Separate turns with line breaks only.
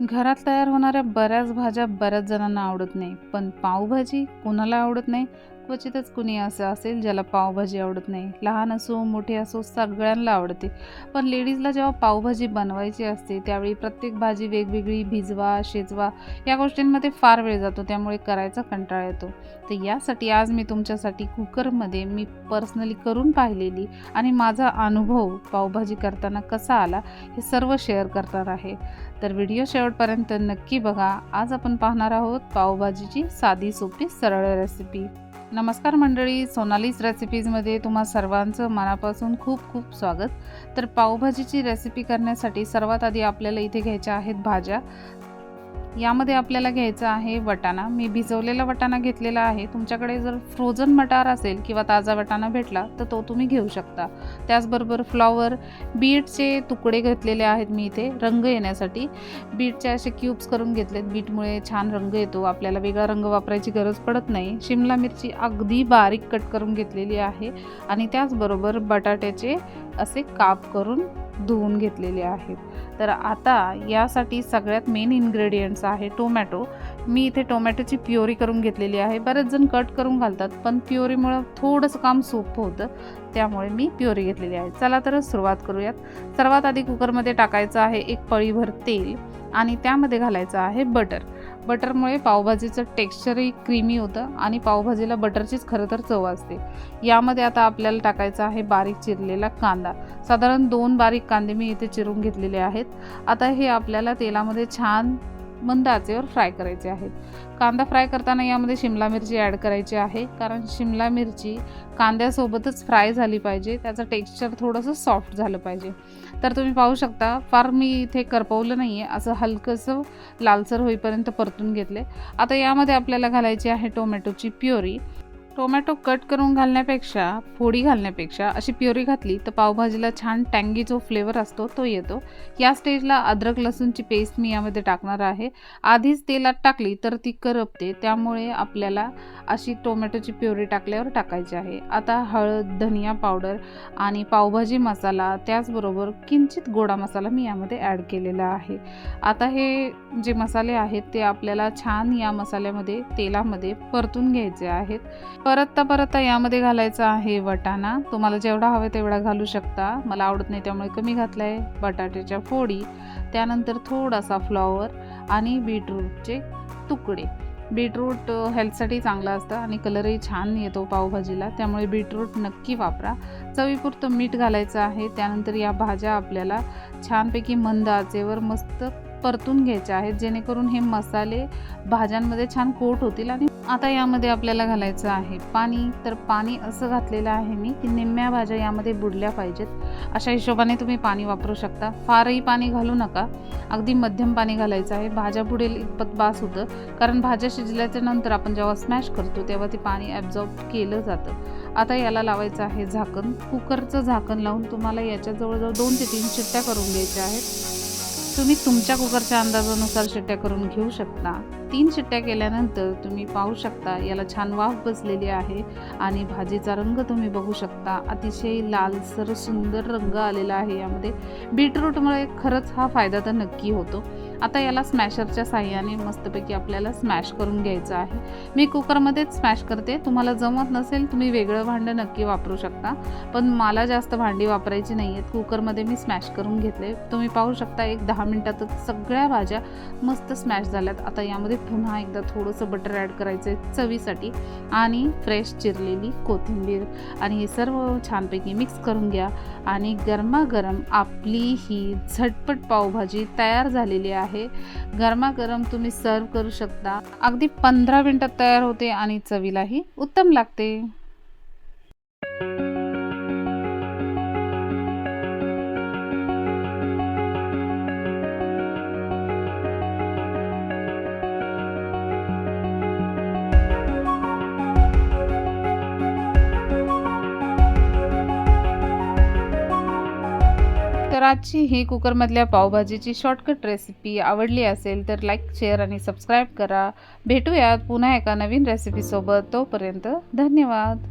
घरात तयार होणाऱ्या बऱ्याच भाज्या बऱ्याच जणांना आवडत नाही पण पावभाजी कोणाला आवडत नाही क्वचितच कुणी असं असेल ज्याला पावभाजी आवडत नाही. लहान असो मोठे असो सगळ्यांना आवडते. पण लेडीजला जेव्हा पावभाजी बनवायची असते त्यावेळी प्रत्येक भाजी वेगवेगळी भिजवा शिजवा या गोष्टींमध्ये फार वेळ जातो. त्यामुळे करायचा कंटाळा येतो. तर यासाठी आज मी तुमच्यासाठी कुकरमध्ये मी पर्सनली करून पाहिलेली आणि माझा अनुभव पावभाजी करताना कसा आला हे सर्व शेअर करणार आहे. तर व्हिडिओ शेवटपर्यंत नक्की बघा. आज आपण पाहणार आहोत पावभाजीची साधी सोपी सरळ रेसिपी. नमस्कार मंडळी सोनालीस रेसिपीजमध्ये तुम्हा सर्वांचं मनापासून खूप खूप स्वागत. तर पावभाजीची रेसिपी करण्यासाठी सर्वात आधी आपल्याला इथे घ्यायच्या आहेत भाज्या. यामध्ये आपल्याला घ्यायचा आहे वटाणा. मी भिजवलेला वटाणा घेतलेला आहे. तुमच्याकडे जर फ्रोझन मटार असेल किंवा ताजा वटाणा भेटला तर तो तुम्ही घेऊ शकता. त्याचबरोबर फ्लॉवर बीटचे तुकडे घेतलेले आहेत मी इथे रंग येण्यासाठी. बीटचे असे क्यूब्स करून घेतलेत. बीटमुळे छान रंग येतो. आपल्याला वेगळा रंग वापरायची गरज पडत नाही. शिमला मिरची अगदी बारीक कट करून घेतलेली आहे. आणि त्याचबरोबर बटाट्याचे असे काप करून धुवून घेतलेले आहेत. तर आता यासाठी सगळ्यात मेन इन्ग्रेडियंट्स आहे टोमॅटो मी इथे टोमॅटोची प्युरी करून घेतलेली आहे. बरेच जण कट करून घालतात पण प्युरीमुळं थोडंसं काम सोपं होतं. त्यामुळे मी प्युरी घेतलेली आहे. चला तर सुरुवात करूयात. सर्वात आधी कुकरमध्ये टाकायचं आहे एक पळीभर तेल आणि त्यामध्ये घालायचं आहे बटर बटरमुळे पावभाजीचं टेक्स्चरही क्रीमी होतं आणि पावभाजीला बटरचीच खरं तर चव असते. यामध्ये आता आपल्याला टाकायचा आहे बारीक चिरलेला कांदा. साधारण दोन बारीक कांदे मी इथे चिरून घेतलेले आहेत. आता हे आपल्याला तेलामध्ये छान मंद आचेवर फ्राय करायचे आहेत. कांदा फ्राय करताना यामध्ये शिमला मिरची ॲड करायची आहे. कारण शिमला मिरची कांद्यासोबतच फ्राय झाली पाहिजे. त्याचं टेक्स्चर थोडंसं सॉफ्ट झालं पाहिजे. तर तुम्ही पाहू शकता फार मी इथे करपवलं नाही आहे असं हलकंसं लालसर होईपर्यंत परतून घेतले आता यामध्ये आपल्याला घालायची आहे टोमॅटोची प्युरी. टोमॅटो कट करून घालण्यापेक्षा फोडी घालण्यापेक्षा अशी प्युरी घातली तर पावभाजीला छान टँगी जो फ्लेवर असतो तो येतो. या स्टेजला अद्रक लसूणची पेस्ट मी यामध्ये टाकणार आहे. आधीच तेलात टाकली तर ती करपते त्यामुळे आपल्याला अशी टोमॅटोची प्युरी टाकल्यावर टाकायची आहे. आता हळद धनिया पावडर आणि पावभाजी मसाला त्याचबरोबर किंचित गोडा मसाला मी यामध्ये ॲड केलेला आहे. आता हे जे मसाले आहेत ते आपल्याला छान या मसाल्यामध्ये तेलामध्ये परतून घ्यायचे आहेत. परतता परतता यामध्ये घालायचा आहे वटाणा. तुम्हाला जेवढा हवे तेवढा घालू शकता. मला आवडत नाही त्यामुळे कमी घातला आहे बटाट्याच्या फोडी त्यानंतर थोडासा फ्लॉवर आणि बीटरूटचे तुकडे. बीटरूट हेल्थसाठी चांगलं असतं आणि कलरही छान येतो पावभाजीला. त्यामुळे बीटरूट नक्की वापरा. चवीपुरतं मीठ घालायचं आहे. त्यानंतर या भाज्या आपल्याला छानपैकी मंद आचेवर मस्त परतून घ्यायचे आहेत जेणेकरून हे मसाले भाज्यांमध्ये छान कोट होतील आणि आता यामध्ये आपल्याला घालायचं आहे पाणी. तर पाणी असं घातलेलं आहे मी की निम्म्या भाज्या यामध्ये बुडल्या पाहिजेत. अशा हिशोबाने तुम्ही पाणी वापरू शकता. फारही पाणी घालू नका. अगदी मध्यम पाणी घालायचं आहे. भाज्या बुडेल इतपत बास होतं. कारण भाज्या शिजल्याच्या नंतर आपण जेव्हा स्मॅश करतो तेव्हा ते पाणी ॲब्झॉर्ब केलं जातं. आता याला लावायचं आहे झाकण. कुकरचं झाकण लावून तुम्हाला याच्या जवळजवळ दोन ते तीन शिट्ट्या करून घ्यायच्या आहेत. तुम्ही तुमच्या कुकरच्या अंदाजानुसार शिट्ट्या करून घेऊ शकता. तीन शिट्ट्या केल्यानंतर तुम्ही पाहू शकता याला छान वाफ बसलेली आहे आणि भाजीचा रंग तुम्ही बघू शकता. अतिशय लालसर सुंदर रंग आलेला आहे. यामध्ये बीटरूटमुळे खरंच हा फायदा तर नक्की होतो. आता याला स्मॅशरच्या साह्याने मस्तपैकी आपल्याला स्मॅश करून घ्यायचं आहे. मी कुकरमध्येच स्मॅश करते. तुम्हाला जमत नसेल तुम्ही वेगळं भांडं नक्की वापरू शकता. पण मला जास्त भांडी वापरायची नाही आहेत कुकरमध्ये मी स्मॅश करून घेतले. तुम्ही पाहू शकता एक दहा मिनटातच सगळ्या भाज्या मस्त स्मॅश झाल्यात. आता यामध्ये पुन्हा एकदा थोडंसं बटर ॲड करायचं आहे चवीसाठी आणि फ्रेश चिरलेली कोथिंबीर. आणि हे सर्व छानपैकी मिक्स करून घ्या. आणि गरमागरम आपली ही झटपट पावभाजी तयार झालेली आहे. आहे. गरमागरम तुम्ही सर्व करू शकता. अगदी पंधरा मिनटात तयार होते आणि चवीलाही उत्तम लागते. तर आजची ही कुकरमधल्या पावभाजीची शॉर्टकट रेसिपी आवडली असेल तर लाईक शेअर आणि सबस्क्राईब करा. भेटूयात पुन्हा एका नवीन रेसिपीसोबत तोपर्यंत धन्यवाद.